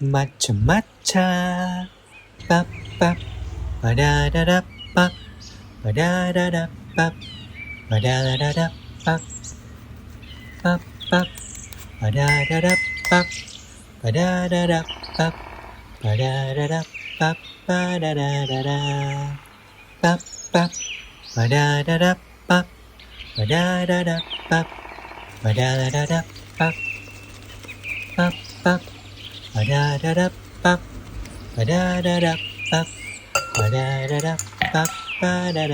matcha matcha pap pap. Ba da da da pap ba da da da pap. Ba da da da pap pap. Pap ba da da da pap ba da da da pap ba da da da pap ba da da da da pap pap ba da da da pap ba da da da pap ba da da da pap ba da da da pap ba da da da pap ba da da da pap ba da